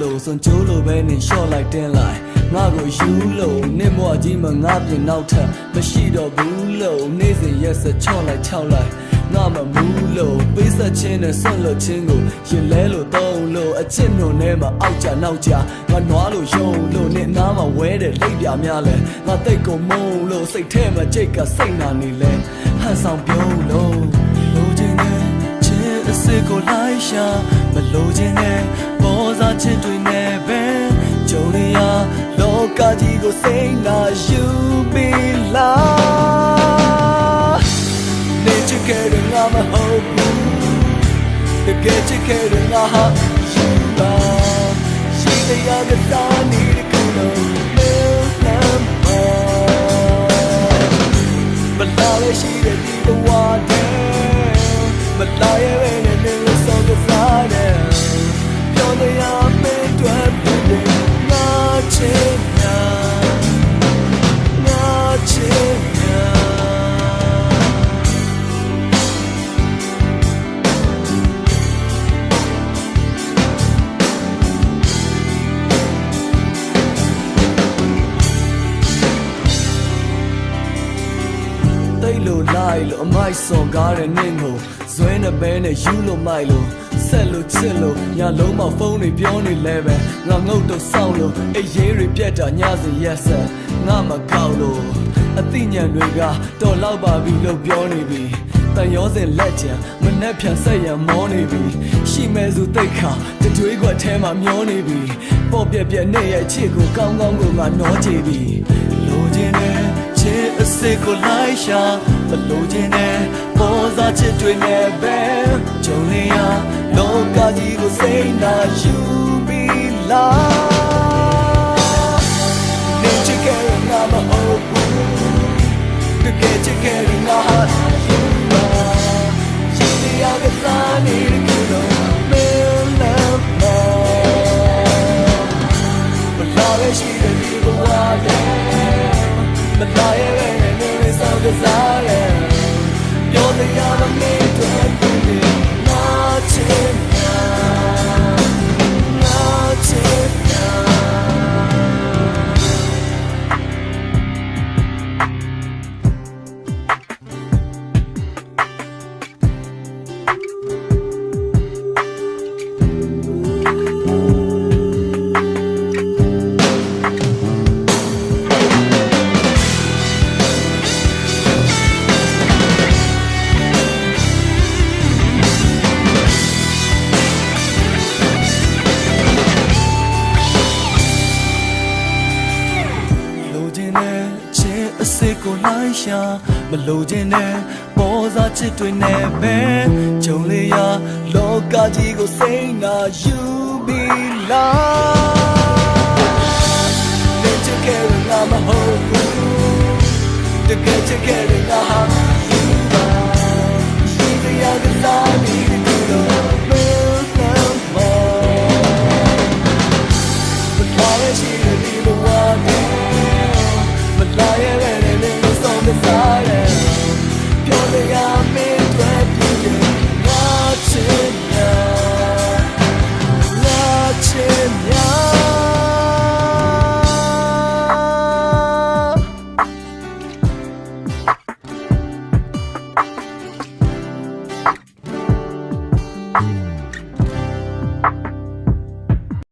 လို့စွန်ကြိုးလို့ပဲနေလျှော့လိုက်တင်းလိုက်ငါကိုယူလို့နင့်ဘွားကြီးမငါပြင်နောက်ထပ်မရှိတော့ဘူးလို့နေ့စဉ်ရက်ဆက်ချော့လိုက်ချောက်လိုက်ငါမမူးလို့ပေးဆက်ချင်းနဲ့ဆွန့်လွတ်ချင်းကိုရင်လဲလို့တုံးလို့အချစ်နှုံထဲမှာအောက်ကြနောက်ကြငါနွားလို့ယုံလို့နဲ့နားမှာဝဲတဲ့လိပ်ပြများလဲငါတိတ်ကိုမုံလို့စိတ်ထဲမှာကြိတ်ကစိတ်နာနေလဲဟန်ဆောင်ပြုံးလို့လိုချင်တဲ့ ချစ်အစ်စ်ကိုလိုက်ရှာမလိုချင်တဲ့ပေါ်စားချစ်တွေနဲ့ပဲကြုံရလောကကြီးကိုစိတ်နာယူပြီးလားနေချစ်ခဲ့တဲ့ငါမဟုတ်ဘူးတကယ်ချစ်ခဲ့တဲ့ငါဟာယူပါရှိတရားကတာနေတဲ့ခုလုံးမဲလ လို့လိုက်လို့အမိုက်စော်ကားတဲ့နင့်ကိုဇွဲနဲ့ပဲနဲ့ယူလို့မိုက်လို့ဆက်လို့ချစ်လို့ညလုံးမဖုန်းတွေပြောနေလဲပဲငါငုတ်တော့စောင့်လို့အေးရေးတွေပြက်တာညစဉ်ရက်ဆက်ငါမကောက်လို့အသိဉာဏ်တွေကတော်လောက်ပါပြီလို့ပြောနေပြီတန်ရောစင်လက်ချံမနှက်ဖြန်ဆက်ရံမောနေပြီရှိမဲ့စုတိတ်ခါတကြွေးခွက်ထဲမှာမျောနေပြီပေါ့ပြက်ပြက်နဲ့ရဲ့ချစ်ကိုကောင်းကောင်းကိုငါနှောချပြီလိုချင်တယ်ချ စ်အစ်စ်ကိုလိုက်ရှာမလိုချင်တဲ့ပေါ်စားချစ်တွေနဲ့ပဲကြုံနေရလောကကြီးကိုစိတ်နာယူပြီးလားနေချစ်ခဲ့ရင်ငါမဟုတ်ဘူးတကယ်ချစ်ခဲ့ရင်ငါဟာယူပါရှိတရားကစားနေတဲ့ခုတော့မဲလမ်းပါ နေ ကိုလိုက်ရှာမလိုချင်တဲ့ပေါ်စားချစ်တွေနဲ့ပဲဂျုံလေးရလောကကြီးကိုစိတ်နာယူပြီးလားလက်ချက်ကဲငါမဟုတ်ဘူးတကယ်ချက်ကဲငါဟာ